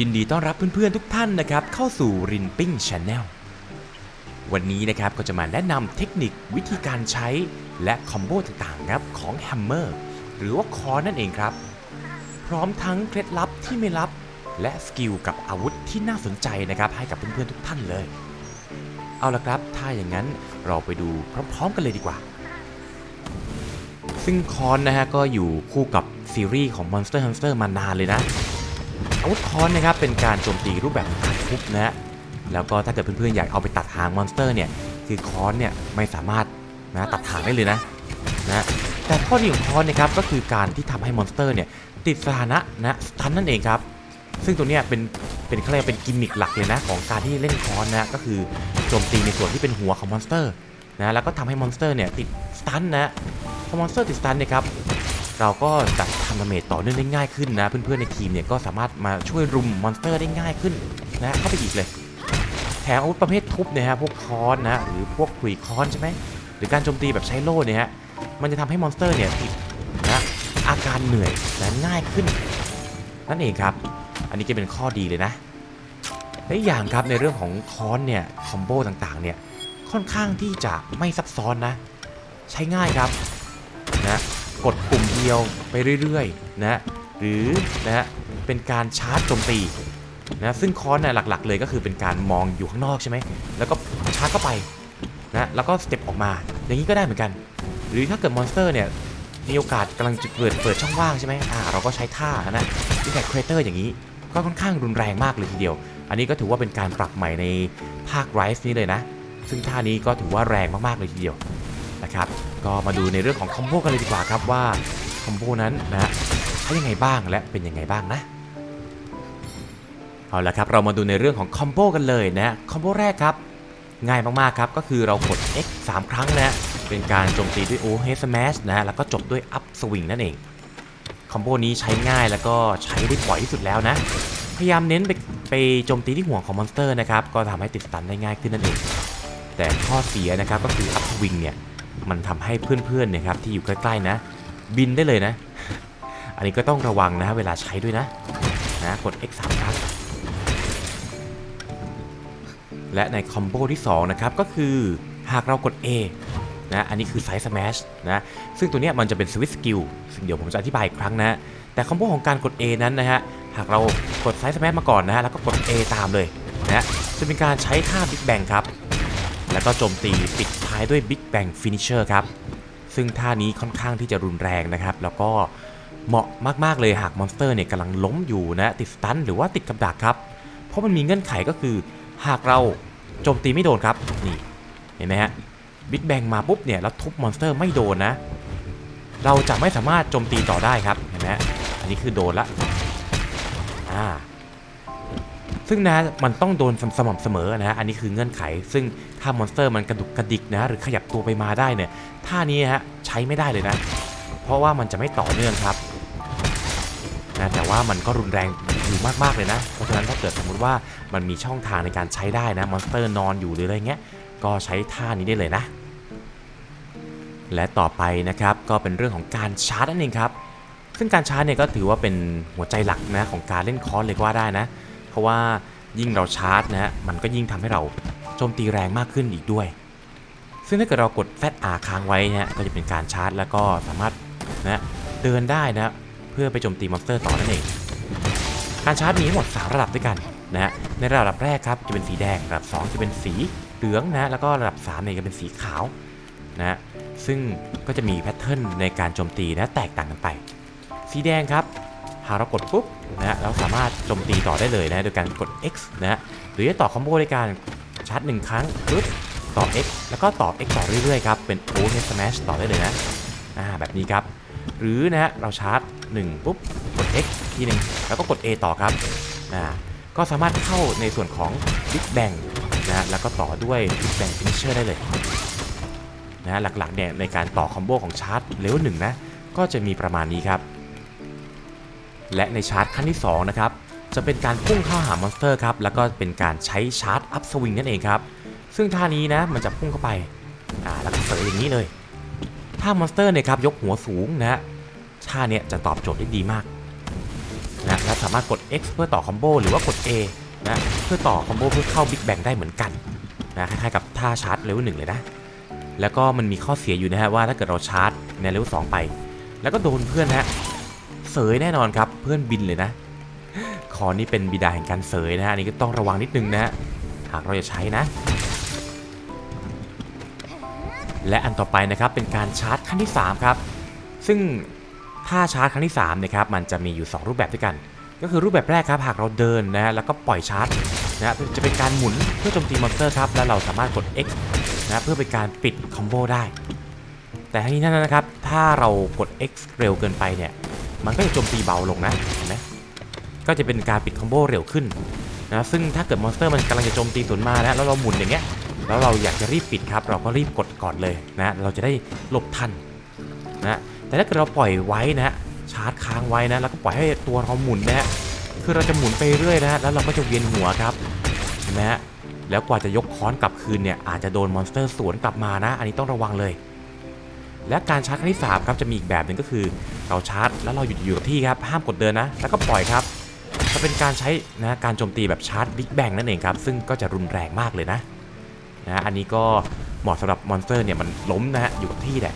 ยินดีต้อนรับเพื่อนๆทุกท่านนะครับเข้าสู่รินปิ้งช n แนลวันนี้นะครับก็จะมาแนะนำเทคนิควิธีการใช้และคอมโบต่างๆครับของแฮมเมอร์หรือว่าคอนนั่นเองครับ พร้อมทั้งเคล็ดลับที่ไม่ลับ และสกิลกับอาวุธที่น่าสนใจนะครับให้กับเพื่อนๆทุกท่านเลย เอาละครับ ถ้าอย่างนั้นเราไปดูพร้อมๆกันเลยดีกว่า ซึ่งคอนนะฮะก็อยู่คู่กับซีรีส์ของ Monster Hunter มานานเลยนะ อาวุธคอนนะครับเป็นการโจมตีรูปแบบการทุบนะฮะแล้วก็ถ้าเกิดเพื่อนๆอยากเอาไปตัดหางมอนสเตอร์เนี่ยคือคอนเนี่ยไม่สามารถนะตัดหางได้เลยนะนะแต่ข้อดีของคอนนะครับก็คือการที่ทำให้มอนสเตอร์เนี่ยติดสถานะนะสตันนั่นเองครับซึ่งตัวเนี้ยเป็นเป็นเขาเรียกเป็นกิมมิคหลักเลยนะของการที่เล่นคอนนะก็คือโจมตีในส่วนที่เป็นหัวของมอนสเตอร์นะแล้วก็ทำให้มอนสเตอร์เนี่ยติดสตันนะพอมอนสเตอร์ติดสตันเนี่ยครับ เราก็จะทำดาเมจต่อเนื่องได้ง่ายขึ้นนะ เพื่อนๆในทีมเนี่ยก็สามารถมาช่วยรุมมอนสเตอร์ได้ง่ายขึ้นนะเข้าไปอีกเลย แถมอาวุธประเภททุบเนี่ยฮะพวกคอนนะหรือพวกขุยคอนใช่ไหมหรือการโจมตีแบบใช้โล่เนี่ยฮะมันจะทำให้มอนสเตอร์เนี่ยติดนะอาการเหนื่อยและง่ายขึ้น นั่นเองครับ อันนี้ก็เป็นข้อดีเลยนะและอย่างครับในเรื่องของคอนเนี่ยคอมโบต่างๆเนี่ยค่อนข้างที่จะไม่ซับซ้อนนะ ใช้ง่ายครับนะ กดปุ่มเดียวไปเรื่อยๆนะหรือนะฮะเป็นการชาร์จโจมตีนะซึ่งคอนเนี่ยหลักๆ เลยก็คือเป็นการมองอยู่ข้างนอกใช่ไหมแล้วก็ชาร์จเข้าไปนะแล้วก็สเต็ปออกมา อย่างนี้ก็ได้เหมือนกัน หรือถ้าเกิดมอนสเตอร์เนี่ยมีโอกาสกำลังจะเปิดเปิดช่องว่างใช่ไหมอ่าเราก็ใช้ท่านะที่แบบครีเอเตอร์อย่างนี้ ก็ค่อนข้างรุนแรงมากเลยทีเดียว อันนี้ก็ถือว่าเป็นการปรับใหม่ในภาคไรส์นี้เลยนะ ซึ่งท่านี้ก็ถือว่าแรงมากๆเลยทีเดียว นะครับ ก็มาดูในเรื่องของคอมโบกันเลยดีกว่าครับว่าคอมโบนั้นนะใช้ยังไงบ้างและเป็นยังไงบ้างนะเอาละครับเรามาดูในเรื่องของคอมโบกันเลยนะคอมโบแรกครับ ง่ายมากๆครับก็คือเรากด X 3 ครั้งนะเป็นการโจมตีด้วย O H Smash นะแล้วก็จบด้วย Up Swing นั่นเองคอมโบนี้ใช้ง่ายแล้วก็ใช้ได้บ่อยที่สุดแล้วนะ พยายามเน้นไปไปโจมตีที่หัวของมอนสเตอร์นะครับก็ทำให้ติดสตันได้ง่ายขึ้นนั่นเอง แต่ข้อเสียนะครับก็คือ Up Swing เนี่ย มันทำให้เพื่อนๆเนะครับที่อยู่ใกล้ๆนะ บินได้เลยนะ อันนี้ก็ต้องระวังนะเวลาใช้ด้วยนะนะกด X 3ครั้งและในคอมโบที่2นะครับก็คือหากเรากด A นะอันนี้คือไซส์ส a s h นะซึ่งตัวเนี้ยมันจะเป็นสวิตสกิลซึ่งเดี๋ยวผมจะอธิบายอีกครั้งนะแต่คอมโบของการกด A นั้นนะฮะหากเรากดไซส์ส a s h มาก่อนนะฮะแล้วก็กด A ตามเลยนะจะเป็นการใช้ท่า Big Bang ครับ แล้วก็โจมตีปิด ท้ายด้วย Big Bang Finisher ครับ ซึ่งท่านี้ค่อนข้างที่จะรุนแรงนะครับ แล้วก็เหมาะมากๆเลยหากมอนสเตอร์เนี่ยกำลังล้มอยู่นะ ติดสตันหรือว่าติดกับดักครับ เพราะมันมีเงื่อนไขก็คือ หากเราโจมตีไม่โดนครับนี่เห็นไหมฮะบิ๊กแบงมาปุ๊บเนี่ยแล้วทุบมอนสเตอร์ไม่โดนนะ เราจะไม่สามารถโจมตีต่อได้ครับเห็นไหมอันนี้คือโดนละอ่าซึ่งนะมันต้องโดนสม่ำเสมอนะฮะอันนี้คือเงื่อนไข ซึ่ง ถ้ามอนสเตอร์มันกระดุกกระดิกนะหรือขยับตัวไปมาได้เนี่ยท่านี้ฮะใช้ไม่ได้เลยนะ เพราะว่ามันจะไม่ต่อเนื่องครับนะแต่ว่ามันก็รุนแรงอยู่มากๆเลยนะ เพราะฉะนั้นถ้าเกิดสมมติว่ามันมีช่องทางในการใช้ได้นะมอนสเตอร์นอนอยู่หรืออะไรเงี้ยก็ใช้ท่านี้ได้เลยนะ และต่อไปนะครับก็เป็นเรื่องของการชาร์จนั่นเองครับซึ่งการชาร์จเนี่ยก็ถือว่าเป็นหัวใจหลักนะของการเล่นคอร์สเลยก็ว่าได้นะ เพราะว่ายิ่งเราชาร์จนะฮะมันก็ยิ่งทำให้เรา โจมตีแรงมากขึ้นอีกด้วย ซึ่งถ้าเกิดเรากด ZR ค้างไว้นะก็จะเป็นการชาร์จ แล้วก็สามารถนะเดินได้นะเพื่อไปโจมตีมอนสเตอร์ต่อนั่นเอง การชาร์จมีทั้งหมด 3 ระดับด้วยกันนะในระดับแรกครับจะเป็นสีแดงระดับ 2 จะเป็นสีเหลืองนะแล้วก็ระดับ3เนี่ยจะเป็นสีขาวนะซึ่งก็จะมีแพทเทิร์นในการโจมตีนะแตกต่างกันไป สีแดงครับหากเรากดปุ๊บนะเราสามารถโจมตีต่อได้เลยนะโดยการกด X นะหรือจะต่อคอมโบในการ ชาร์จ1ครั้งปึ๊บต่อ X แล้วก็ต่อ X ต่อเรื่อยๆครับเป็น O H Smash ต่อได้เลยนะอ่าแบบนี้ครับ หรือนะฮะเราชาร์จ 1 ปุ๊บ กด X ทีหนึ่งแล้วก็กด A ต่อครับอ่าก็สามารถเข้าในส่วนของ Big Bang นะฮะแล้วก็ต่อด้วย Big Bang Finisher ได้เลยนะฮะหลักๆเนี่ยในการต่อคอมโบของชาร์จเลเวลหนึ่งนะก็จะมีประมาณนี้ครับ และในชาร์จขั้นที่2นะครับ จะเป็นการพุ่งเข้าหามอนสเตอร์ครับแล้วก็เป็นการใช้ชาร์จอัพสวิงนั่นเองครับ ซึ่งท่านี้นะมันจะพุ่งเข้าไปอ่าแล้วก็เสยอย่างนี้เลย ถ้ามอนสเตอร์เนี่ยครับยกหัวสูงนะฮะท่าเนี่ยจะตอบโจทย์ได้ดีมากนะและสสามารถกด X เพื่อต่อคอมโบหรือว่ากด A นะเพื่อต่อคอมโบเพื่อเข้า Big Bang ได้เหมือนกันนะคล้ายๆกับท่าชาร์จเลเวลหนึ่งเลยนะแล้วก็มันมีข้อเสียอยู่นะฮะว่าถ้าเกิดเราชาร์จในเลเวลสองไป แล้วก็โดนเพื่อนฮะเสยแน่นอนครับเพื่อนบินเลยนะ คอนนี่เป็นบิดาแห่งการเสยนะฮะนนี้ก็ต้องระวังนิดนึงนะฮะหากเราจะใช้นะ และอันต่อไปนะครับเป็นการชาร์จขั้นที่ 3 ครับ ซึ่งถ้าชาร์จครั้งที่3นะครับมันจะมีอยู่ 2 รูปแบบด้วยกัน ก็คือรูปแบบแรกครับหากเราเดินนะฮะแล้วก็ปล่อยชาร์จนะฮะจะเป็นการหมุนเพื่อโจมตีมอนสเตอร์ครับแล้วเราสามารถกด X นะเพื่อเป็นการปิดคอมโบได้ แต่ทั้งนี้ทั้งนั้นนะครับถ้าเรากด X เร็วเกินไปเนี่ยมันก็จะโจมตีเบาลงนะเห็นไหม ก็จะเป็นการปิดคอมโบเร็วขึ้นนะซึ่งถ้าเกิดมอนสเตอร์มันกำลังจะโจมตีสวนมานะแล้วเราหมุนอย่างเงี้ยแล้วเราอยากจะรีบปิดครับ เราก็รีบกดก่อนเลยนะเราจะได้หลบทันนะแต่ถ้าเกิดเราปล่อยไว้นะชาร์จค้างไว้นะแล้วก็ปล่อยให้ตัวเราหมุนนะฮะคือเราจะหมุนไปเรื่อยนะแล้วเราก็จะเวียนหัวครับเห็นไหมฮะแล้วกว่าจะยกค้อนกลับคืนเนี่ยอาจจะโดนมอนสเตอร์สวนกลับมานะ อันนี้ต้องระวังเลย และการชาร์จครั้งที่3ครับจะมีอีกแบบหนึ่งก็คือ เราชาร์จแล้วเราหยุดอยู่กับที่ครับห้ามกดเดินนะ แล้วก็ปล่อยครับ จะเป็นการใช้นะการโจมตีแบบชาร์จบิ๊กแบงนั่นเองครับ ซึ่งก็จะรุนแรงมากเลยนะนะอันนี้ก็เหมาะสำหรับมอนสเตอร์เนี่ยมันล้มนะฮะอยู่กับที่แหละ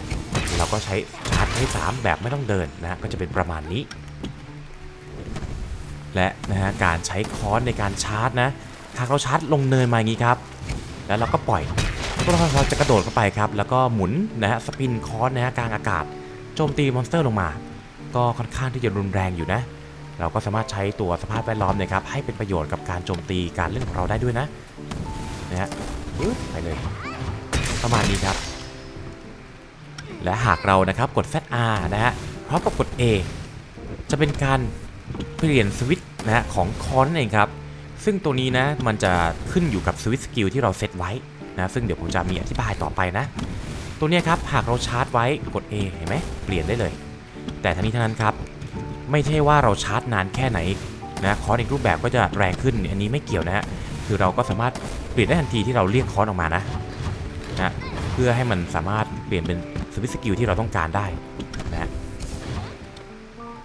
เราก็ใช้ชาร์จครั้3แบบไม่ต้องเดินนะก็จะเป็นประมาณนี้ และนะฮะการใช้ค้อนในการชาร์จนะหากเราชาร์จลงเนินมาอย่างนี้ครับ แล้วเราก็ปล่อยตัวละครเราจะกระโดดเข้าไปครับ แล้วก็หมุนนะฮะสปินคอร์สนะฮะกลางอากาศโจมตีมอนสเตอร์ลงมา ก็ค่อนข้างที่จะรุนแรงอยู่นะ เราก็สามารถใช้ตัวสภาพแวดล้อมเนะครับให้เป็นประโยชน์กับการโจมตีการเล่นของเราได้ด้วยนะนะฮะไปเลย ประมาณนี้ครับ และหากเรานะครับกด ZR นะฮะพร้อมกับกด A จะเป็นการเปลี่ยนสวิตช์นะฮะของคอนนั่นเองครับ ซึ่งตัวนี้นะมันจะขึ้นอยู่กับสวิตช์สกิลที่เราเซตไว้นะซึ่งเดี๋ยวผมจะมีอธิบายต่อไปนะ ตัวนี้ครับหากเราชาร์จไว้กด A เห็นไหมเปลี่ยนได้เลย แต่ทั้งนี้ทั้งนั้นครับ ไม่ใช่ว่าเราชาร์จนานแค่ไหนนะคอร์สอีกรูปแบบก็จะแรงขึ้นอันนี้ไม่เกี่ยวนะฮะคือเราก็สามารถเปลี่ยนได้ทันทีที่เราเรียกคอร์สออกมานะนะเพื่อให้มันสามารถเปลี่ยนเป็นสวิตสกิลที่เราต้องการได้นะ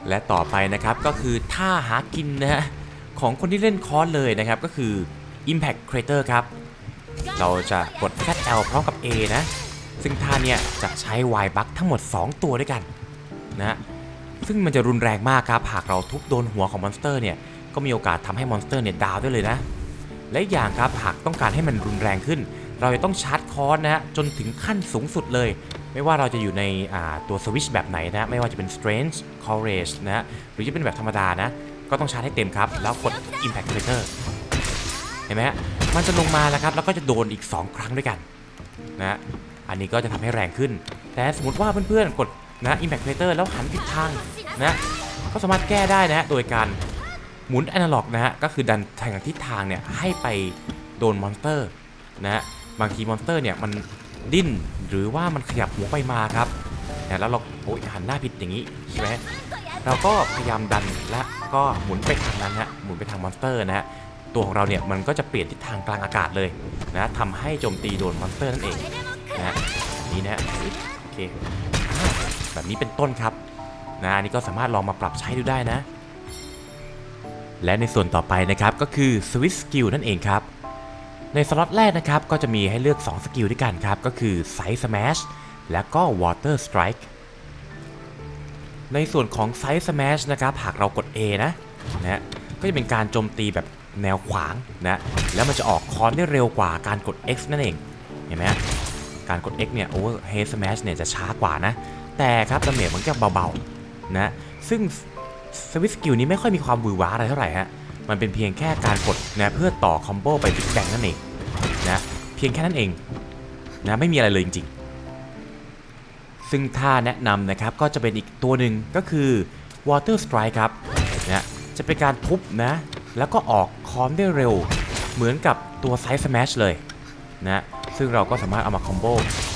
และต่อไปนะครับก็คือท่าหากินนะฮะของคนที่เล่นคอร์สเลยนะครับก็คือ Impact Crater ครับ เราจะกด ZL พร้อมกับ A นะ ซึ่งท่าเนี่ยจะใช้ Y บัคทั้งหมด 2 ตัวด้วยกันนะ ซึ่งมันจะรุนแรงมากครับ หากเราทุบโดนหัวของมอนสเตอร์เนี่ยก็มีโอกาสทำให้มอนสเตอร์เนี่ยดาวได้เลยนะ และอย่างครับหากต้องการให้มันรุนแรงขึ้น เราจะต้องชาร์จคอร์สนะฮะจนถึงขั้นสูงสุดเลย ไม่ว่าเราจะอยู่ในตัวสวิชแบบไหนนะไม่ว่าจะเป็น Strength Courage นะหรือจะเป็นแบบธรรมดานะก็ต้องชาร์จให้เต็มครับ แล้วกด Impact Crater เห็นไหมฮะมันจะลงมาแล้วครับ แล้วก็จะโดนอีก 2 ครั้งด้วยกันนะอันนี้ก็จะทำให้แรงขึ้น แต่สมมติว่าเพื่อนๆกด นะ Impact Crater แล้วหันผิดทางนะก็สามารถแก้ได้นะ โดยการหมุน Analog นะฮะก็คือดันทางทิศทางเนี่ยให้ไปโดนมอนสเตอร์นะบางทีมอนสเตอร์เนี่ยมันดิ้นหรือว่ามันขยับหัวไปมาครับนะแล้วเราโอ้ยหันหน้าผิดอย่างนี้ใช่ไหมเราก็พยายามดันและก็หมุนไปทางนั้นฮะหมุนไปทางมอนสเตอร์นะฮะตัวของเราเนี่ยมันก็จะเปลี่ยนทิศทางกลางอากาศเลยนะทำให้โจมตีโดนมอนสเตอร์นั่นเองนะนี้นะโอเค แบบนี้เป็นต้นครับนะอันนี้ก็สามารถลองมาปรับใช้ดูได้นะ และในส่วนต่อไปนะครับก็คือ Swiss Skill นั่นเองครับ ในสล็อตแรกนะครับก็จะมีให้เลือก 2 สกิลด้วยกันครับ ก็คือ Side Smash และก็ Water Strike ในส่วนของ Side Smash นะครับหากเรากด A นะนะก็จะเป็นการโจมตีแบบแนวขวางนะแล้วมันจะออกคอนได้เร็วกว่าการกด X นั่นเองเห็นไหมการกด X เนี่ย Overhead Smash เนี่ยจะช้ากว่านะ แต่ครับดาเมจมันก็เบาๆนะซึ่งสวิตสกิลนี้ไม่ค่อยมีความวือหวาอะไรเท่าไหร่ฮะมันเป็นเพียงแค่การกดนะเพื่อต่อคอมโบไปบิ๊กแบงนั่นเองนะเพียงแค่นั้นเองนะไม่มีอะไรเลยจริงๆ ซึ่งท่าแนะนำนะครับก็จะเป็นอีกตัวหนึ่งก็คือ Water Strike ครับนะจะเป็นการทุบนะแล้วก็ออกคอมได้เร็ว เหมือนกับตัว Side Smash เลยนะซึ่งเราก็สามารถเอามาคอมโบ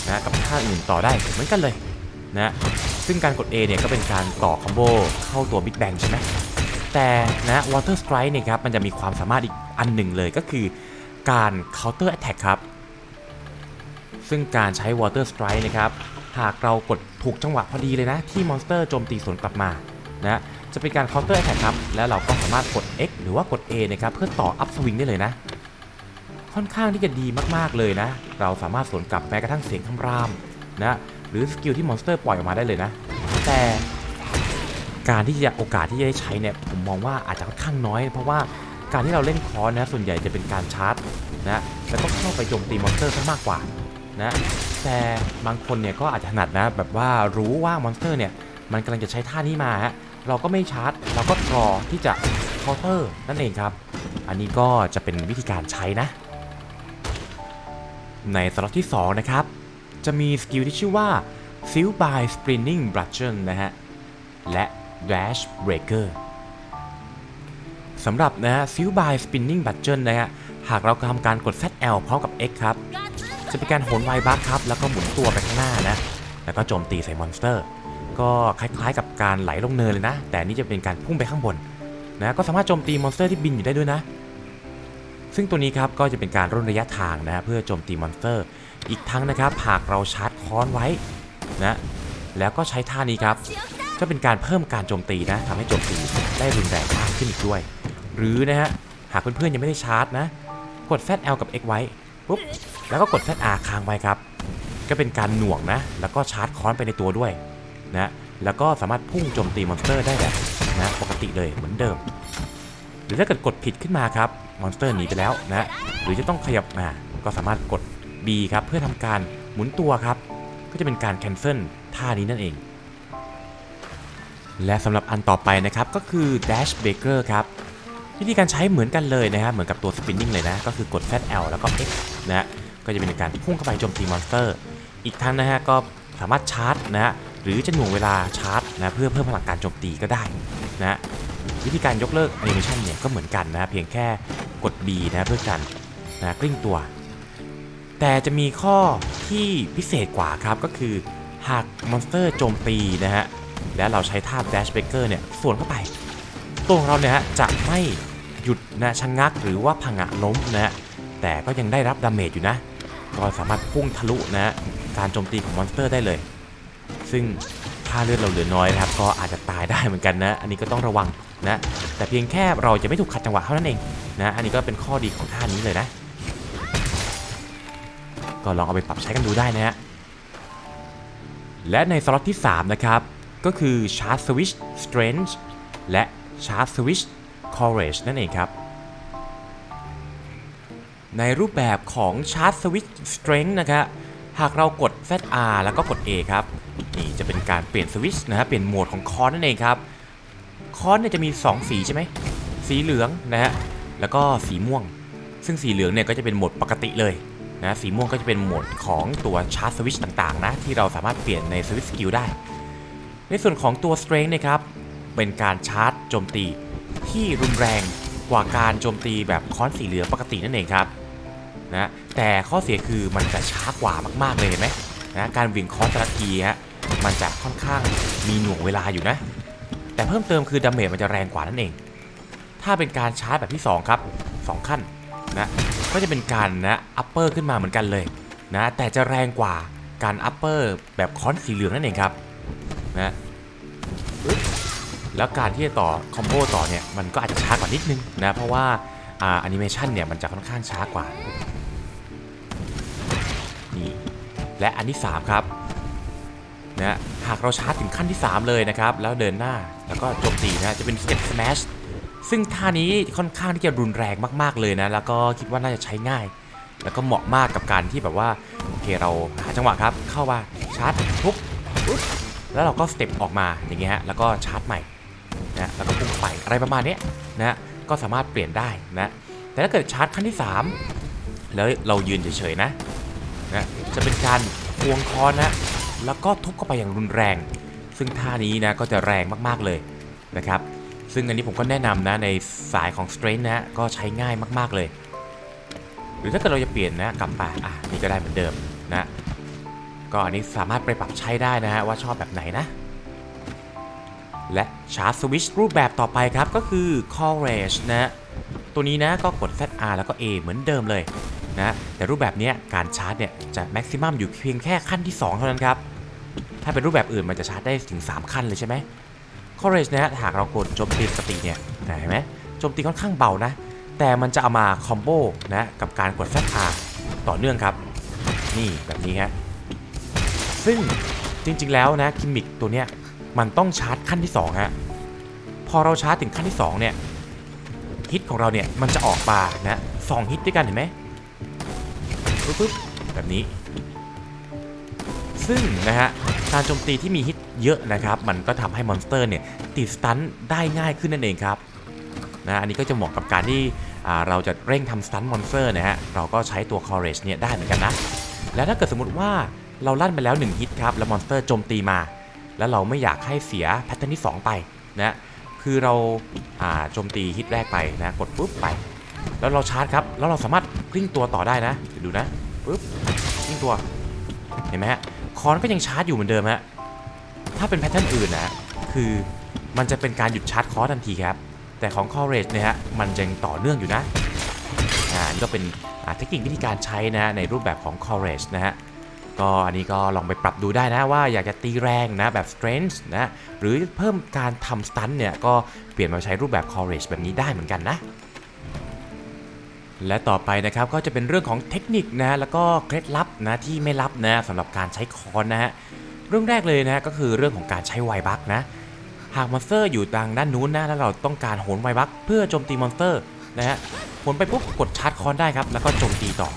นะกับท่าอื่นต่อได้เหมือนกันเลย นะซึ่งการกด A เนี่ยก็เป็นการต่อคอมโบเข้าตัว Big Bang ใช่ไหมแต่นะ Water Strike เนี่ยครับมันจะมีความสามารถอีกอันหนึ่งเลยก็คือการ Counter Attack ครับ ซึ่งการใช้ Water Strike นะครับหากเรากดถูกจังหวะพอดีเลยนะ ที่มอนสเตอร์โจมตีสวนกลับมานะจะเป็นการ counter attack ครับ แล้วเราก็สามารถกด X หรือว่ากด A นะครับเพื่อต่อ up swing ได้เลยนะ ค่อนข้างที่จะดีมากๆเลยนะ เราสามารถสวนกลับแม้กระทั่งเสียงคำรามนะ หรือสกิลที่มอนสเตอร์ปล่อยออกมาได้เลยนะ แต่การที่จะโอกาสที่จะได้ใช้เนี่ยผมมองว่าอาจจะค่อนข้างน้อย เพราะว่าการที่เราเล่นคอร์สนะส่วนใหญ่จะเป็นการชาร์จนะแล้วก็เข้าไปโจมตีมอนสเตอร์ซะมากกว่านะแต่บางคนเนี่ยก็อาจจะถนัดนะแบบว่ารู้ว่ามอนสเตอร์เนี่ยมันกำลังจะใช้ท่านี้มาฮะเราก็ไม่ชาร์จ เราก็รอที่จะเคาน์เตอร์นั่นเองครับ อันนี้ก็จะเป็นวิธีการใช้นะ ในสล็อตที่ 2 นะครับ จะมีสกิลที่ชื่อว่า s e a l by Spinning Bludgeon นะฮะ และ Dash Breaker สำหรับนะฮะ s e a l by Spinning Bludgeon นะฮะ หากเราทำการกด ZL พร้อมกับ X ครับ จะเป็นการโหนไวบัคครับ แล้วก็หมุนตัวไปข้างหน้านะ แล้วก็โจมตีใส่มอนสเตอร์ ก็คล้ายๆกับการไหลลงเนินเลยนะ แต่นนี่จะเป็นการพุ่งไปข้างบนนะ ก็สามารถโจมตีมอนสเตอร์ที่บินอยู่ได้ด้วยนะ ซึ่งตัวนี้ครับก็จะเป็นการร่นระยะทางนะฮะเพื่อโจมตีมอนสเตอร์ อีกทั้งนะครับหากเราชาร์จค้อนไว้นะแล้วก็ใช้ท่านี้ครับจะเป็นการเพิ่มการโจมตีนะทำให้โจมตีได้รุนแรงมากขึ้นอีกด้วย หรือนะฮะหากเพื่อนๆยังไม่ได้ชาร์จนะ กด ZL กับ X ไว้ปุ๊บแล้วก็กด ZR ค้างไว้ครับ ก็เป็นการหน่วงนะ แล้วก็ชาร์จค้อนไปในตัวด้วยนะแล้วก็สามารถพุ่งโจมตีมอนสเตอร์ได้แบบนะปกติเลยเหมือนเดิม หรือถ้าเกิดกดผิดขึ้นมาครับมอนสเตอร์หนีไปแล้วนะหรือจะต้องขยับมาก็สามารถกด B ครับเพื่อทำการหมุนตัวครับ ก็จะเป็นการแคนเซิลท่านี้นั่นเอง และสำหรับอันต่อไปนะครับก็คือ Dash Breaker ครับวิธีการใช้เหมือนกันเลยนะครับเหมือนกับตัว Spinning เลยนะ ก็คือกด ZL แล้วก็ X นะฮะก็จะเป็นการพุ่งเข้าไปโจมตีมอนสเตอร์ อีกทั้งนะฮะก็สามารถชาร์จนะฮะหรือจะหน่วงเวลาชาร์จนะเพื่อเพิ่มพลังการโจมตีก็ได้นะวิธีการยกเลิกแอนิเมชันเนี่ยก็เหมือนกันนะเพียงแค่กด B นะเพื่อกันนะกลิ้งตัว แต่จะมีข้อที่พิเศษกว่าครับก็คือ หากมอนสเตอร์โจมตีนะฮะ และเราใช้ท่า Dash Breaker เนี่ยสวนเข้าไป ตัวของเราเนี่ยฮะจะไม่หยุดนะชะงงักหรือว่าพังะล้มนะฮะ แต่ก็ยังได้รับดาเมจอยู่นะ ก็สามารถพุ่งทะลุนะฮะการโจมตีของมอนสเตอร์ได้เลย ซึ่งถ้าเลือดเราเหลือน้อยนะครับ ก็อาจจะตายได้เหมือนกันนะ อันนี้ก็ต้องระวังนะ แต่เพียงแค่เราจะไม่ถูกขัดจังหวะเท่านั้นเองนะ อันนี้ก็เป็นข้อดีของท่านี้เลยนะ ก็ลองเอาไปปรับใช้กันดูได้นะฮะและในสล็อตที่ 3 นะครับ ก็คือ Charge Switch Strength และ Charge Switch Courage นั่นเองครับ ในรูปแบบของ Charge Switch Strength นะครับหากเรากด ZR แล้วก็กด A ครับ นี่จะเป็นการเปลี่ยนสวิตช์นะฮะเปลี่ยนโหมดของคอนนั่นเองครับ คอนเนี่ยจะมี 2 สีใช่ไหมสีเหลืองนะฮะแล้วก็สีม่วง ซึ่งสีเหลืองเนี่ยก็จะเป็นโหมดปกติเลย นะสีม่วงก็จะเป็นโหมดของตัวชาร์จสวิตช์ต่างๆนะที่เราสามารถเปลี่ยนในสวิตช์สกิลได้ ในส่วนของตัว Strength นะครับเป็นการชาร์จโจมตีที่รุนแรงกว่าการโจมตีแบบค้อนสีเหลืองปกตินั่นเองครับนะแต่ข้อเสียคือมันจะช้ากว่ามากๆเลยเห็นไหมนะการวิ่งค้อร์สแต่ละทีฮะมันจะค่อนข้างมีหน่วงเวลาอยู่นะ แต่เพิ่มเติมคือดาเมจมันจะแรงกว่านั่นเอง ถ้าเป็นการชาร์จแบบที่ 2 ครับ 2 ขั้นนะ ก็จะเป็นการนะอัปเปอร์ขึ้นมาเหมือนกันเลยนะแต่จะแรงกว่าการอัปเปอร์แบบค้อนสีเหลืองนั่นเองครับนะแล้วการที่จะต่อคอมโบต่อเนี่ยมันก็อาจจะช้ากว่านิดนึงนะเพราะว่าอ่าแอนิเมชันเนี่ยมันจะค่อนข้างช้ากว่านี่และอันที่ 3 ครับ นะหากเราชาร์จถึงขั้นที่ 3 เลยนะครับ แล้วเดินหน้าแล้วก็โจมตีนะจะเป็น Step Smash ซึ่งท่านี้ค่อนข้างที่จะรุนแรงมากๆเลยนะ แล้วก็คิดว่าน่าจะใช้ง่าย แล้วก็เหมาะมากกับการที่แบบว่าโอเคเราหาจังหวะครับ เข้ามาชาร์จทุบปุ๊บแล้วเราก็สเต็ปออกมาอย่างเงี้ยฮะแล้วก็ชาร์จใหม่นะแล้วก็พุ่งไปอะไรประมาณนี้นะก็สามารถเปลี่ยนได้นะแต่ถ้าเกิดชาร์จขั้นที่ 3 แล้วเรายืนเฉยๆนะนะจะเป็นการควงคอนะ แล้วก็ทุบเข้าไปอย่างรุนแรง ซึ่งท่านี้นะก็จะแรงมากๆเลยนะครับ ซึ่งอันนี้ผมก็แนะนำนะในสายของ Strength นะก็ใช้ง่ายมากๆเลย หรือถ้าเกิดเราจะเปลี่ยนนะกลับมาอะนี่ก็ได้เหมือนเดิมนะก็อันนี้สามารถไปปรับใช้ได้นะฮะว่าชอบแบบไหนนะ และชาร์จสวิชรูปแบบต่อไปครับก็คือ Courage นะตัวนี้นะก็กด ZR แล้วก็ A เหมือนเดิมเลย นะแต่รูปแบบนี้การชาร์จเนี่ยจะแม็กซิมัมอยู่เพียงแค่ขั้นที่ 2 เท่านั้นครับ ถ้าเป็นรูปแบบอื่นมันจะชาร์จได้ถึง 3 ขั้นเลยใช่ไหม courage นะฮะหากเรากดโจมตีปกติเนี่ยเห็นไหมโจมตีค่อนข้างเบานะ แต่มันจะเอามาคอมโบนะกับการกด ZR ต่อเนื่องครับ นี่แบบนี้ฮะซึ่งจริงๆแล้วนะกิมมิคตัวเนี้ยมันต้องชาร์จขั้นที่2ฮะพอเราชาร์จถึงขั้นที่2เนี่ยฮิตของเราเนี่ยมันจะออกมานะสองฮิตด้วยกันเห็นไหม ปึ๊บแบบนี้ ซึ่งนะฮะการโจมตีที่มีฮิตเยอะนะครับ มันก็ทำให้มอนสเตอร์เนี่ยติดสตันได้ง่ายขึ้นนั่นเองครับนะอันนี้ก็จะเหมาะกับการที่เราจะเร่งทำสตันมอนสเตอร์นะฮะเราก็ใช้ตัว courage เนี่ยได้เหมือนกันนะแล้วถ้าเกิดสมมติว่าเราลั่นไปแล้ว 1 ฮิตครับ แล้วมอนสเตอร์โจมตีมา แล้วเราไม่อยากให้เสียแพทเทิร์นที่ 2 ไปนะคือเราอ่าโจมตีฮิตแรกไปนะกดปุ๊บไป แล้วเราชาร์จครับ แล้วเราสามารถ กลิ้งตัวต่อได้นะเดี๋ยวดูนะปุ๊บกลิ้งตัว เห็นไหมฮะคอนก็ยังชาร์จอยู่เหมือนเดิมฮะถ้าเป็นแพทเทิร์นอื่นนะคือมันจะเป็นการหยุดชาร์จคอร์ทันทีครับ แต่ของ Courage เนี่ยฮะมันยังต่อเนื่องอยู่นะอ่านี่ก็เป็นเทคนิควิธีการใช้นะในรูปแบบของ Courage นะฮะก็อันนี้ก็ลองไปปรับดูได้นะว่าอยากจะตีแรงนะแบบ Strength นะหรือเพิ่มการทำสตันเนี่ยก็เปลี่ยนมาใช้รูปแบบ Courage แบบนี้ได้เหมือนกันนะ และต่อไปนะครับก็จะเป็นเรื่องของเทคนิคนะแล้วก็เคล็ดลับนะที่ไม่ลับนะสำหรับการใช้คอนนะฮะเรื่องแรกเลยนะก็คือเรื่องของการใช้ไวบักนะหากมอนสเตอร์อยู่ทางด้านนู้นนะแล้วเราต้องการโหนไวบักเพื่อโจมตีมอนสเตอร์นะฮะโหนไปปุ๊บกดชาร์จคอนได้ครับแล้วก็โจมตีต่อ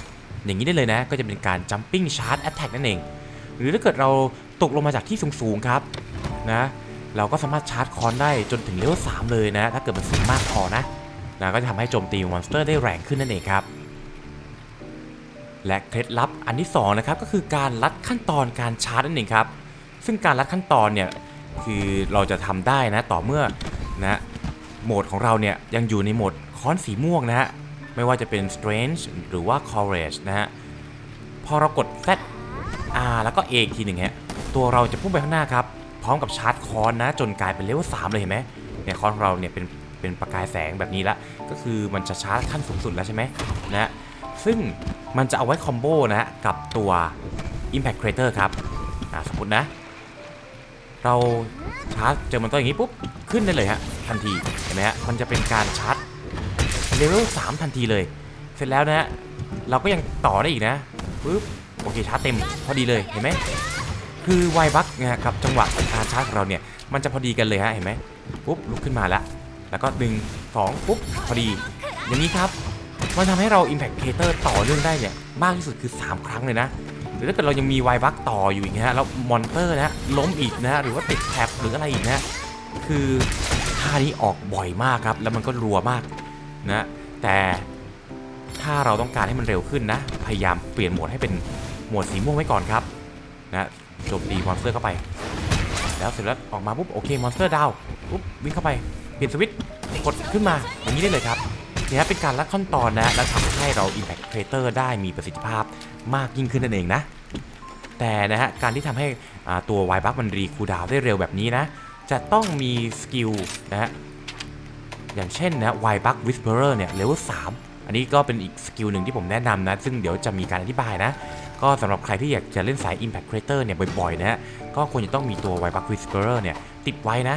อย่างนี้ได้เลยนะ ก็จะเป็นการ jumping charge attack นั่นเอง หรือถ้าเกิดเราตกลงมาจากที่สูงๆครับนะเราก็สามารถชาร์จคอนได้จนถึงเลเวล3เลยนะ ถ้าเกิดมันสูงมากพอนะ นะก็จะทำให้โจมตีมอนสเตอร์ได้แรงขึ้นนั่นเองครับ และเคล็ดลับอันที่2นะครับก็คือการลัดขั้นตอนการชาร์จนั่นเองครับ ซึ่งการลัดขั้นตอนเนี่ยคือเราจะทำได้นะต่อเมื่อนะโหมดของเราเนี่ยยังอยู่ในโหมดค้อนสีม่วงนะฮะไม่ว่าจะเป็น strange หรือว่า courage นะฮะพอเรากด Z R แล้วก็ A อีกทีหนึ่งฮะตัวเราจะพุ่งไปข้างหน้าครับ พร้อมกับชาร์จคอนนะ จนกลายเป็นเลเวล3เลยเห็นไหมเนี่ยคอนของเราเนี่ยเป็น เป็นประกายแสงแบบนี้ละ ก็คือมันจะชาร์จขั้นสูงสุดแล้วใช่ไหมนะซึ่งมันจะเอาไว้คอมโบนะฮะกับตัว Impact Crater ครับสมมตินะ เราชาร์จเจอมันตัวอย่างนี้ปุ๊บ ขึ้นได้เลยฮะทันทีเห็นไหมฮะมันจะเป็นการชาร์จเลเวล3ทันทีเลย เสร็จแล้วนะฮะเราก็ยังต่อได้อีกนะปุ๊บโอเคชาร์จเต็มพอดีเลยเห็นไหมคือไวบัคนะครับจังหวะการชาร์จของเราเนี่ยมันจะพอดีกันเลยฮะเห็นไหมปุ๊บลุกขึ้นมาแล้ว แล้วก็ดึงสองปุ๊บพอดี อย่างนี้ครับ มันทำให้เรา Impact Crater ต่อเนื่องได้เนี่ยมากที่สุดคือ 3 ครั้งเลยนะ หรือถ้าเกิดเรายังมีไวบัคต่ออยู่อีกนะแล้วมอนเตอร์นะล้มอีกนะหรือว่าติดแท็บหรืออะไรอีกนะคือท่านี้ออกบ่อยมากครับ แล้วมันก็รัวมากนะแต่ถ้าเราต้องการให้มันเร็วขึ้นนะ พยายามเปลี่ยนโหมดให้เป็นโหมดสีม่วงไว้ก่อนครับนะโจมตีมอนสเตอร์เข้าไป แล้วเสร็จแล้วออกมาปุ๊บโอเคมอนสเตอร์ดาวปุ๊บวิ่งเข้าไป ลี่ยนสวิตช์กดขึ้นมาอย่างนี้ได้เลยครับเนี่ยเป็นการลัดขั้นตอนนะและทำให้เรา Impact Crater ได้มีประสิทธิภาพมากยิ่งขึ้นนั่นเองนะ แต่นะฮะการที่ทำให้ตัว Y b u g มันรีคูดาวได้เร็วแบบนี้นะ จะต้องมีสกิลนะฮะอย่างเช่นนะ Y b u g Whisperer เนี่ยเลเวล3อันนี้ก็เป็นอีกสกิลหนึ่งที่ผมแนะนำนะ ซึ่งเดี๋ยวจะมีการอธิบายนะ ก็สำหรับใครที่อยากจะเล่นสาย Impact Crater เนี่ยบ่อยๆนะฮะก็ควรจะต้องมีตัว Y b u g Whisperer เนี่ยติดไว้นะ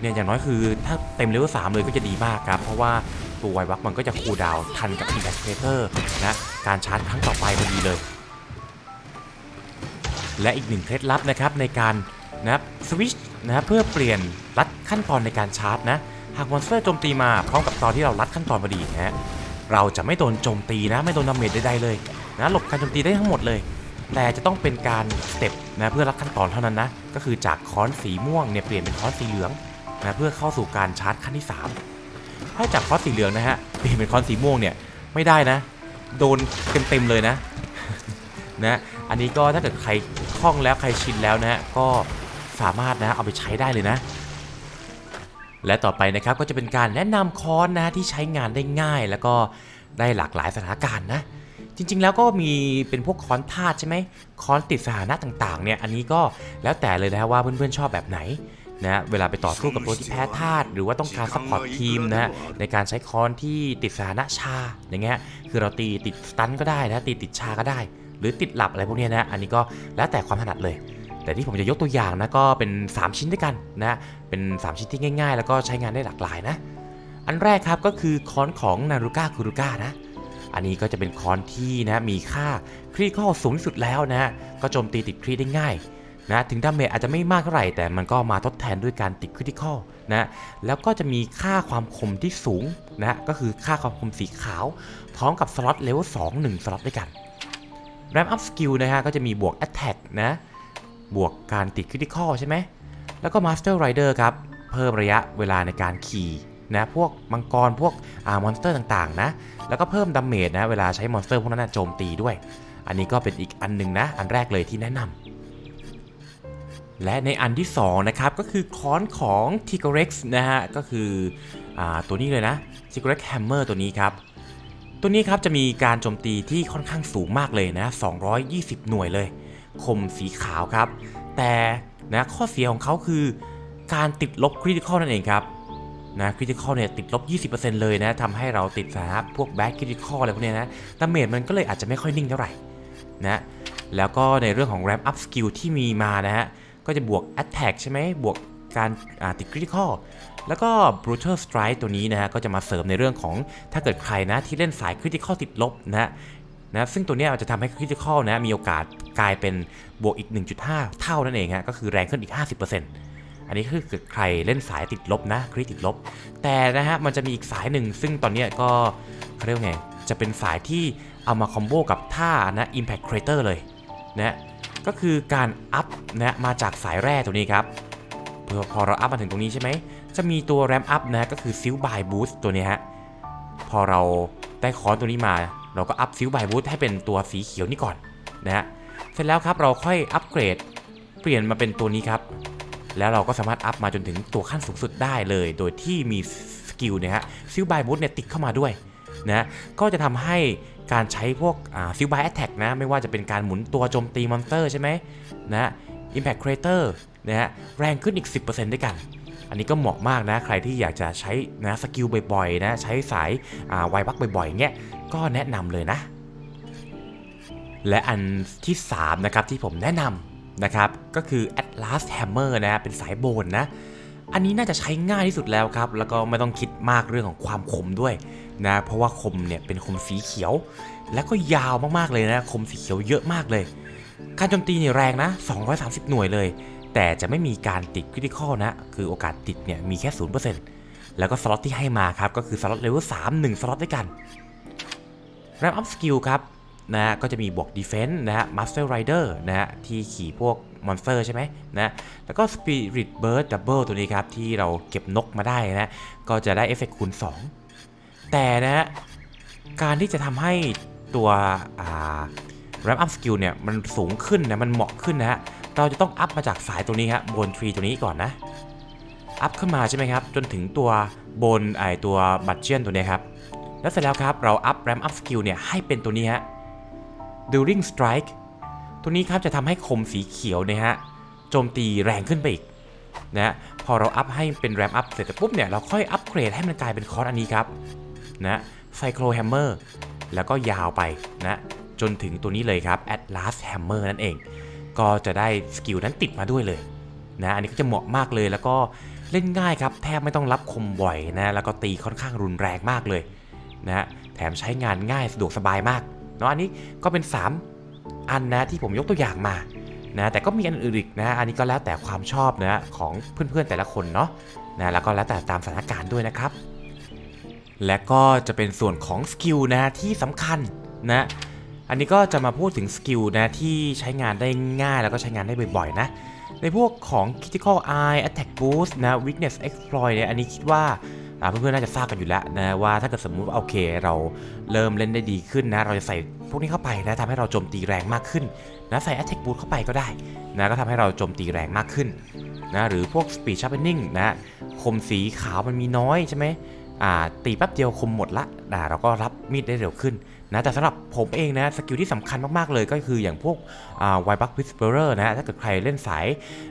เนี่ยอย่างน้อยคือถ้าเต็มเลเวล3เลยก็จะดีมากครับ เพราะว่าตัวไวบักมันก็จะคูลดาวทันกับ Impact Crater นะการชาร์จครั้งต่อไปพอดีเลย และอีกหนึ่งเคล็ดลับนะครับในการนะครับสวิชนะเพื่อเปลี่ยนรัดขั้นตอนในการชาร์จนะหากมอนสเตอร์โจมตีมาพร้อมกับตอนที่เรารัดขั้นตอนพอดีนะฮะเราจะไม่โดนโจมตีนะไม่โดนดาเมจใดๆเลยนะหลบการโจมตีได้ทั้งหมดเลย แต่จะต้องเป็นการสเต็ปนะเพื่อรัดขั้นตอนเท่านั้นนะก็คือจากค้อนสีม่วงเนี่ยเปลี่ยนเป็นค้อนสีเหลือง นะเพื่อเข้าสู่การชาร์จขั้นที่ 3 ถ้าจากคอนสีเหลืองนะฮะเปลี่ยนเป็นคอนสีม่วงเนี่ยไม่ได้นะ โดนเต็มๆเลยนะนะอันนี้ก็ถ้าเกิดใครคล่องแล้วใครชินแล้วนะฮะก็สามารถนะเอาไปใช้ได้เลยนะ และต่อไปนะครับก็จะเป็นการแนะนำคอนนะที่ใช้งานได้ง่ายแล้วก็ได้หลากหลายสถานการณ์นะจริง ๆ แล้วก็มีเป็นพวกคอนธาตุใช่ไหมคอนติดสถานะต่างๆเนี่ยอันนี้ก็แล้วแต่เลยนะว่าเพื่อนๆชอบแบบไหน นะเวลาไปต่อสู้กับตัวที่แพ้ธาตุหรือว่าต้องการซัพพอร์ตทีมนะฮะในการใช้ค้อนที่ติดสถานะชาอย่างเงี้ยคือเราตีติดสตันก็ได้นะตีติดชาก็ได้ หรือติดหลับอะไรพวกนี้นะอันนี้ก็แล้วแต่ความถนัดเลย แต่ที่ผมจะยกตัวอย่างนะก็เป็น 3 ชิ้นด้วยกันนะเป็น 3 ชิ้นที่ง่ายๆ แล้วก็ใช้งานได้หลากหลายนะอันแรกครับก็คือค้อนของนารูก้าคุรุก้านะอันนี้ก็จะเป็นค้อนที่นะมีค่าครีข้อสูงที่สุดแล้วนะก็โจมตีติดครีได้ง่าย นะถึงดาเมจอาจจะไม่มากเท่าไหร่ แต่มันก็มาทดแทนด้วยการติดคริติคอลนะแล้วก็จะมีค่าความคมที่สูงนะก็คือค่าความคมสีขาว พร้อมกับสล็อตเลเวล2 1สล็อตด้วยกันแรมอัพสกิลนะฮะก็จะมีบวก Attack นะบวกการติดคริติคอลใช่ไหมแล้วก็ Master Rider ครับเพิ่มระยะเวลาในการขี่นะพวกมังกรพวกอ่ามอนสเตอร์ต่างๆนะแล้วก็เพิ่มดาเมจนะเวลาใช้มอนสเตอร์พวกนั้นโจมตีด้วย อันนี้ก็เป็นอีกอันหนึ่งนะ อันแรกเลยที่แนะนำ และในอันที่2นะครับก็คือค้อนของ t i g r e x นะฮะก็คืออาตัวนี้เลยนะ t i g r e x Hammer ตัวนี้ครับ ตัวนี้ครับจะมีการโจมตีที่ค่อนข้างสูงมากเลยนะ 220 หน่วยเลย คมสีขาวครับ แต่นะข้อเสียของเขาคือการติดลบคริติคอลนั่นเองครับนะคริติคอลเนี่ยติดลบ 20%เลยนะทำให้เราติดสานะพวกแบดคริติคอลอะไรพวกนี้นะดาเมจมันก็เลยอาจจะไม่ค่อยนิ่งเท่าไหร่นะแล้วก็ในเรื่องของ ramp up skill ที่มีมานะฮะ ก็จะบวก attack ใช่ไหมบวกการติด critical แล้วก็ brutal strike ตัวนี้นะฮะก็จะมาเสริมในเรื่องของถ้าเกิดใครนะที่เล่นสาย critical ติดลบนะนะซึ่งตัวนี้จะทำให้ critical นะมีโอกาสกลายเป็นบวกอีก 1.5 เท่านั่นเองฮะก็คือแรงขึ้นอีก 50%อันนี้คือเกิดใครเล่นสายติดลบนะคริติดลบ แต่นะฮะมันจะมีอีกสายหนึ่งซึ่งตอนนี้ก็เขาเรียกไงจะเป็นสายที่เอามาคอมโบกับท่านะ Impact Crater เลยนะ ก็คือการอัพนะมาจากสายแร่ตัวนี้ครับพอพอเราอัพมาถึงตรงนี้ใช่ไหม จะมีตัว Ramp Up นะก็คือ Silk by Boost ตัวนี้ฮะ พอเราได้คอนตัวนี้มา เราก็อัพ Silk by Boost ให้เป็นตัวสีเขียวนี่ก่อนนะฮะ เสร็จแล้วครับเราค่อยอัปเกรดเปลี่ยนมาเป็นตัวนี้ครับ แล้วเราก็สามารถอัพมาจนถึงตัวขั้นสูงสุดได้เลย โดยที่มีสกิลนี่ยฮะซิลบายบูทเนี่ยติดเข้ามาด้วยนะ ก็จะทำให้ การใช้พวกซิลบายแอตแทกนะ ไม่ว่าจะเป็นการหมุนตัวโจมตีมอนสเตอร์ใช่ไหมนะอิมแพคครเตอร์นะฮะแรงขึ้นอีก 10%ด้วยกัน อันนี้ก็เหมาะมากนะ ใครที่อยากจะใช้นะสกิลบ่อยๆนะ ใช้สายไวบักบ่อยๆเงี้ยก็แนะนำเลยนะ และอันที่ 3 นะครับ ที่ผมแนะนำนะครับ ก็คือ Atlas Hammer นะเป็นสายโบนนะ อันนี้น่าจะใช้ง่ายที่สุดแล้วครับ แล้วก็ไม่ต้องคิดมากเรื่องของความคมด้วย นะเพราะว่าคมเนี่ยเป็นคมสีเขียว แล้วก็ยาวมากๆเลยนะคมสีเขียวเยอะมากเลย การโจมตีเนี่ยแรงนะ 230 หน่วยเลย แต่จะไม่มีการติดคริติคอลนะ คือโอกาสติดเนี่ยมีแค่ 0%แล้วก็สล็อตที่ให้มาครับ ก็คือสล็อตเลเวล3 1 สล็อตด้วยกัน Ramp Up Skill ครับนะก็จะมีบวก Defense นะฮะ Master Rider นะฮะที่ขี่พวกมอนสเตอร์ใช่ไหมนะแล้วก็ Spirit Bird Double ตัวนี้ครับ ที่เราเก็บนกมาได้นะ ก็จะได้เอฟเฟกต์คูณ 2 แต่นะฮะการที่จะทำให้ตัวอ่า Ramp Up Skill เนี่ยมันสูงขึ้นนะมันเหมาะขึ้นนะฮะเราจะต้องอัพมาจากสายตัวนี้ครับบนทรีตัวนี้ก่อนนะอัพขึ้นมาใช่ไหมครับ จนถึงตัวบนไอตัวบัตเจียนตัวนี้ครับ แล้วเสร็จแล้วครับเราอัพ Ramp Up Skill เนี่ยให้เป็นตัวนี้ฮะ During Strike ตัวนี้ครับจะทำให้คมสีเขียวเนะฮะโจมตีแรงขึ้นไปอีกนะพอเราอัพให้เป็น Ramp Up เสร็จปุ๊บเนี่ยเราค่อยอัปเกรดให้มันกลายเป็นคอร์สอันนี้ครับ นะไซโครแฮมเมอร์แล้วก็ยาวไปนะจนถึงตัวนี้เลยครับ Atlas Hammer นั่นเอง ก็จะได้สกิลนั้นติดมาด้วยเลยนะอันนี้ก็จะเหมาะมากเลยแล้วก็เล่นง่ายครับ แทบไม่ต้องรับคมบ่อยนะแล้วก็ตีค่อนข้างรุนแรงมากเลยนะแถมใช้งานง่ายสะดวกสบายมากเนาะอันนี้ก็เป็น 3 อันนะที่ผมยกตัวอย่างมานะแต่ก็มีอันอื่นอีกนะอันนี้ก็แล้วแต่ความชอบนะของเพื่อนๆแต่ละคนเนาะนะแล้วก็แล้วแต่ตามสถานการณ์ด้วยนะครับ และก็จะเป็นส่วนของสกิลนะที่สำคัญนะอันนี้ก็จะมาพูดถึงสกิลนะที่ใช้งานได้ง่ายแล้วก็ใช้งานได้บ่อยๆนะในพวกของ Critical Eye Attack Boost นะ Weakness Exploit เนี่ยอันนี้คิดว่าเพื่อนๆน่าจะทราบกันอยู่แล้วนะว่าถ้าเกิดสมมุติว่าโอเค เราเริ่มเล่นได้ดีขึ้นนะเราจะใส่พวกนี้เข้าไปนะทำให้เราโจมตีแรงมากขึ้นนะใส่ Attack Boost เข้าไปก็ได้นะก็ทำให้เราโจมตีแรงมากขึ้นนะหรือพวก Speed Sharpening นะคมสีขาวมันมีน้อยใช่ไหม ตีแป๊บเดียวคมหมดละเราก็รับมีดได้เร็วขึ้นนะแต่สำหรับผมเองนะสกิลที่สำคัญมาก ๆ เลยก็คืออย่างพวกอ่า Wild Bug Whisperer นะถ้าเกิดใครเล่นสาย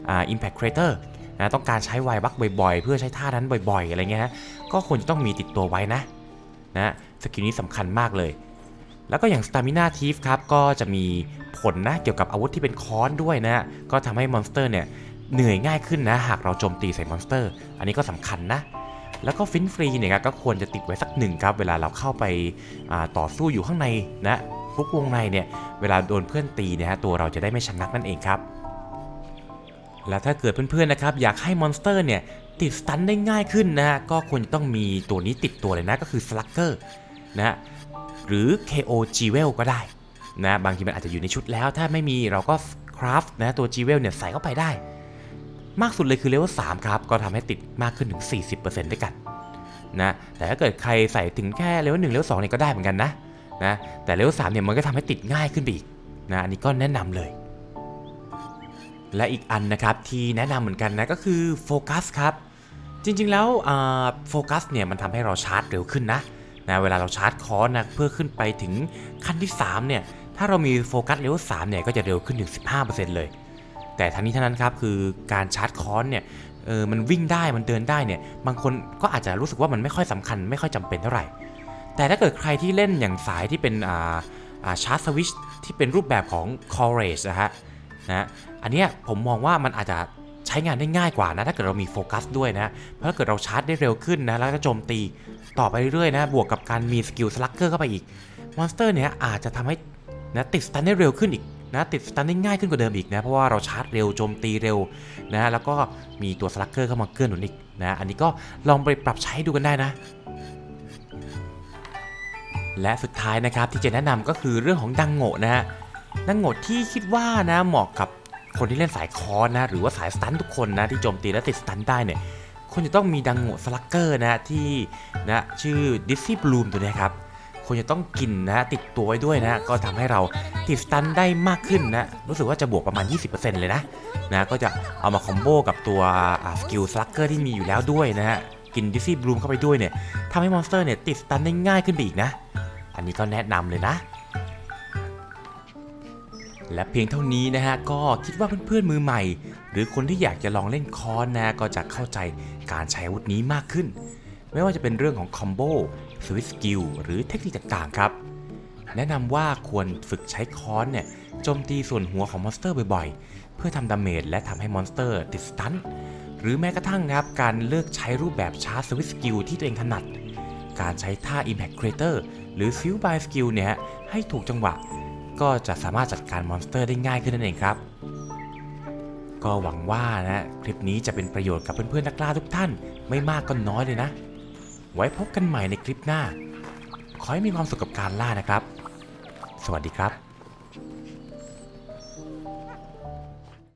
อ่า Impact Crater นะต้องการใช้ไวบักบ่อย ๆ เพื่อใช้ท่านั้นบ่อย ๆ อะไรเงี้ยฮะก็ควรจะต้องมีติดตัวไว้นะนะสกิลนี้สำคัญมากเลย แล้วก็อย่างสตามิน่าทีฟครับก็จะมีผลนะเกี่ยวกับอาวุธที่เป็นค้อนด้วยนะก็ทำให้มอนสเตอร์เนี่ยเหนื่อยง่ายขึ้นนะหากเราโจมตีใส่มอนสเตอร์ อันนี้ก็สำคัญนะ แล้วก็ฟินฟรีเนี่ยครับก็ควรจะติดไว้สักหนึ่งครับ เวลาเราเข้าไปาต่อสู้อยู่ข้างในนะฟุกวงในเนี่ยเวลาโดนเพื่อนตีเนี่ยฮะตัวเราจะได้ไม่ชะงักนั่นเองครับ และถ้าเกิดเพื่อนๆนะครับอยากให้มอนสเตอร์เนี่ยติดสตันได้ง่ายขึ้นนะฮะก็ควรจะต้องมีตัวนี้ติดตัวเลยนะก็คือสลักเกอร์นะฮะหรือ KO g w e l ก็ได้นะบางทีมันอาจจะอยู่ในชุดแล้ว ถ้าไม่มีเราก็คราฟนะตัว g w e l เนี่ยใส่เข้าไปได้ มากสุดเลยคือเลเวล3ครับ ก็ทำให้ติดมากขึ้นถึง 40%ด้วยกันนะแต่ถ้าเกิดใครใส่ถึงแค่เลเวล1เลเวล2เนี่ยก็ได้เหมือนกันนะนะแต่เลเวล3เนี่ยมันก็ทำให้ติดง่ายขึ้นไปอีกนะอันนี้ก็แนะนำเลย และอีกอันนะครับที่แนะนำเหมือนกันนะก็คือโฟกัสครับจริงๆแล้วโฟกัสเนี่ยมันทำให้เราชาร์จเร็วขึ้นนะนะเวลาเราชาร์จคอร์สนะเพื่อขึ้นไปถึงขั้นที่3เนี่ยถ้าเรามีโฟกัสเลเวล3เนี่ยก็จะเร็วขึ้นถึง 15%เลย แต่ทั้งนี้ทั้งนั้นครับคือการชาร์จคอร์สเนี่ยเออมันวิ่งได้มันเดินได้เนี่ยบางคนก็อาจจะรู้สึกว่ามันไม่ค่อยสำคัญ ไม่ค่อยจำเป็นเท่าไหร่ แต่ถ้าเกิดใครที่เล่นอย่างสายที่เป็นอ่าอ่าชาร์จสวิชที่เป็นรูปแบบของ c o r a g e นะฮะนะอันเนี้ยผมมองว่ามันอาจจะใช้งานได้ง่ายกว่านะ ถ้าเกิดเรามีโฟกัสด้วยนะ เพราะถ้าเกิดเราชาร์จได้เร็วขึ้นนะ แล้วก็โจมตีต่อไปเรื่อยๆนะ บวกกับการมีสกิลสลักเกอร์เข้าไปอีก มอนสเตอร์เนี่ยอาจจะทำให้นะติดสตันได้เร็วขึ้นอีก นะติดสตันได้ง่ายขึ้นกว่าเดิมอีกนะเพราะว่าเราชาร์จเร็วโจมตีเร็วนะแล้วก็มีตัวสลักเกอร์เข้ามาเกื้อหนุนอีกนะอันนี้ก็ลองไปปรับใช้ดูกันได้นะและสุดท้ายนะครับที่จะแนะนำก็คือเรื่องของดังโง่นะฮะดังโง่ที่คิดว่านะเหมาะกับคนที่เล่นสายคอนะหรือว่าสายสตันทุกคนนะที่โจมตีและติดสตันได้เนี่ยควรจะต้องมีดังโง่สลักเกอร์นะที่นะชื่อดิซซี่บลูมตัวนี้ครับ ควรจะต้องกินนะติดตัวไว้ด้วยนะก็ทำให้เราติดสตันได้มากขึ้นนะรู้สึกว่าจะบวกประมาณ 20%เลยนะนะก็จะเอามาคอมโบกับตัวสกิลสลักเกอร์ที่มีอยู่แล้วด้วยนะฮะกินดิซซี่บลูมเข้าไปด้วยเนี่ยทำให้มอนสเตอร์เนี่ยติดสตันได้ง่ายขึ้นไปอีกนะ อันนี้ก็แนะนำเลยนะและเพียงเท่านี้นะฮะก็คิดว่าเพื่อนๆมือใหม่ หรือคนที่อยากจะลองเล่นคอนนะก็จะเข้าใจการใช้อาวุธนี้มากขึ้น ไม่ว่าจะเป็นเรื่องของคอมโบ สวิสกิลหรือเทคนิคต่างๆ ครับ แนะนำว่าควรฝึกใช้คอนเนี่ยโจมตีส่วนหัวของมอนสเตอร์บ่อยๆ เพื่อทำดาเมจและทำให้มอนสเตอร์ติดสตันหรือแม้กระทั่งนะครับการเลือกใช้รูปแบบชาร์จสวิสกิลที่ตัวเองถนัด การใช้ท่า Impact Creator หรือ Fill by Skill เนี่ยให้ถูกจังหวะ ก็จะสามารถจัดการมอนสเตอร์ได้ง่ายขึ้นนั่นเองครับ ก็หวังว่านะคลิปนี้จะเป็นประโยชน์กับเพื่อนๆนักล่าทุกท่านไม่มากก็น้อยเลยนะ ไว้พบกันใหม่ในคลิปหน้า ขอให้มีความสุขกับการล่านะครับ สวัสดีครับ